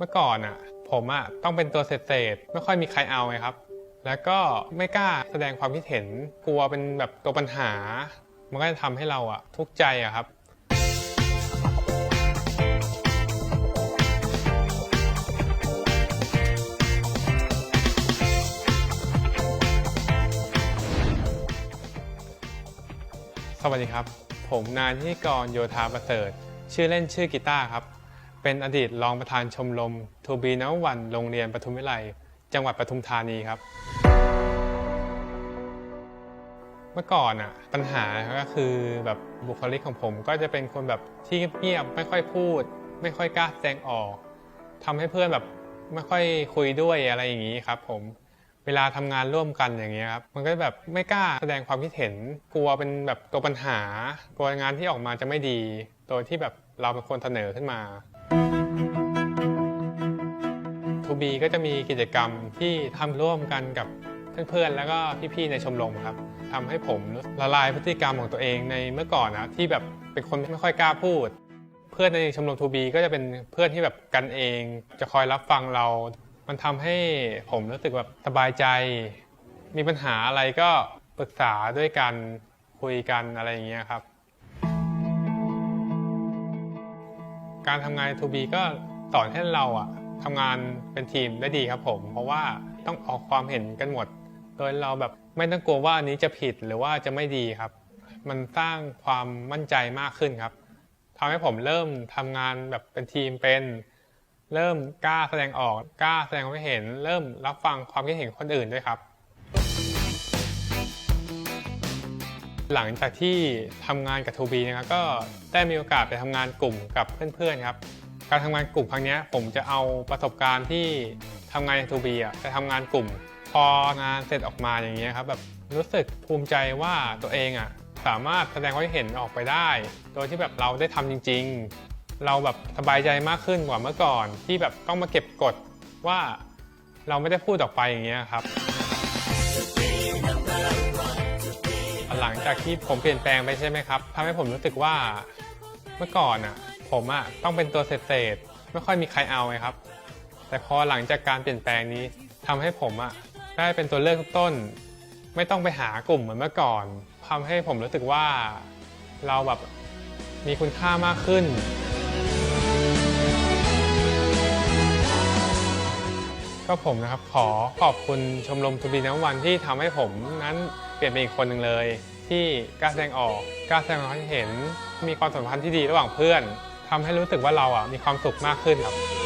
เมื่อก่อนอะ ผมอะต้องเป็นตัวเศษๆไม่ค่อยมีใครเอาไงครับ แล้วก็ไม่กล้าแสดงความคิดเห็นกลัวเป็นแบบตัวปัญหา มันก็จะทำให้เราอะทุกข์ใจอะครับสวัสดีครับ ผมนายนิกรโยธาประเสริฐ ชื่อเล่นชื่อกีตาร์ครับ เป็นอดีตรองประธานชมรมทูบีนวันโรงเรียนปทุมวิไลจังหวัดปทุมธานีครับ เมื่อก่อนอะปัญหาก็คือแบบบุคลิกของผม ก็จะเป็นคนแบบที่เงียบไม่ค่อยพูด ไม่ค่อยกล้าแสดงออกทำให้เพื่อนแบบไม่ค่อยคุยด้วยอะไรอย่างนี้ครับ ผมเวลาทำงานร่วมกันอย่างเงี้ยครับมันก็แบบไม่กล้าแสดงความคิดเห็น กลัวเป็นแบบตัวปัญหากลัวงานที่ออกมาจะไม่ดีโดยที่แบบเราเป็นคนเสนอขึ้นมา ทูบีก็จะมีกิจกรรมที่ทำร่วมกันกับเพื่อนๆ แล้วก็พี่ๆ ในชมรมครับทำให้ผมละลายพฤติกรรมของตัวเองในเมื่อก่อนนะที่แบบเป็นคนไม่ค่อยกล้าพูด เพื่อนในชมรมทูบีก็จะเป็นเพื่อนที่แบบกันเอง จะคอยรับฟังเรา มันทำให้ผมรู้สึกแบบสบายใจ มีปัญหาอะไรก็ปรึกษาด้วยกันคุยกันอะไรอย่างเงี้ยครับ การทำงานทูบีก็สอนให้เราอะทำงานเป็นทีมได้ดีครับผม เพราะว่าต้องออกความเห็นกันหมด โดยเราแบบไม่ต้องกลัวว่าอันนี้จะผิดหรือว่าจะไม่ดีครับ มันสร้างความมั่นใจมากขึ้นครับทำให้ผมเริ่มทำงานแบบเป็นทีมเป็น เริ่มกล้าแสดงออกกล้าแสดงความเห็น เริ่มรับฟังความคิดเห็นคนอื่นด้วยครับ หลังจากที่ทำงานกับทูบีนะครับก็ได้มีโอกาสไปทำงานกลุ่มกับเพื่อนๆครับการทำงานกลุ่มครั้งนี้ผมจะเอาประสบการณ์ที่ทำงานในทูบีอะไปทำงานกลุ่ม พองานเสร็จออกมาอย่างเงี้ยครับแบบรู้สึกภูมิใจว่าตัวเองอะสามารถแสดงความเห็นออกไปได้ โดยที่แบบเราได้ทำจริง ๆ เราแบบสบายใจมากขึ้นกว่าเมื่อก่อน ที่แบบต้องมาเก็บกดว่าเราไม่ได้พูดออกไปอย่างเงี้ยครับ หลังจากที่ผมเปลี่ยนแปลงไปใช่ไหมครับทำให้ผมรู้สึกว่าเมื่อก่อนอะ ผมอะต้องเป็นตัวเศษๆไม่ค่อยมีใครเอาไงครับ แต่พอหลังจากการเปลี่ยนแปลงนี้ทำให้ผมอะได้เป็นตัวเลือกต้น ไม่ต้องไปหากลุ่มเหมือนเมื่อก่อนทำให้ผมรู้สึกว่าเราแบบมีคุณค่ามากขึ้น ก็ผมนะครับขอขอบคุณชมรมทูบีน้ำวันที่ทำให้ผมนั้นเปลี่ยนเป็นอีกคนหนึ่งเลย ที่กล้าแสดงออกกล้าแสดงความเห็น มีความสัมพันธ์ที่ดีระหว่างเพื่อนทำให้รู้สึกว่าเราอะมีความสุขมากขึ้นครับ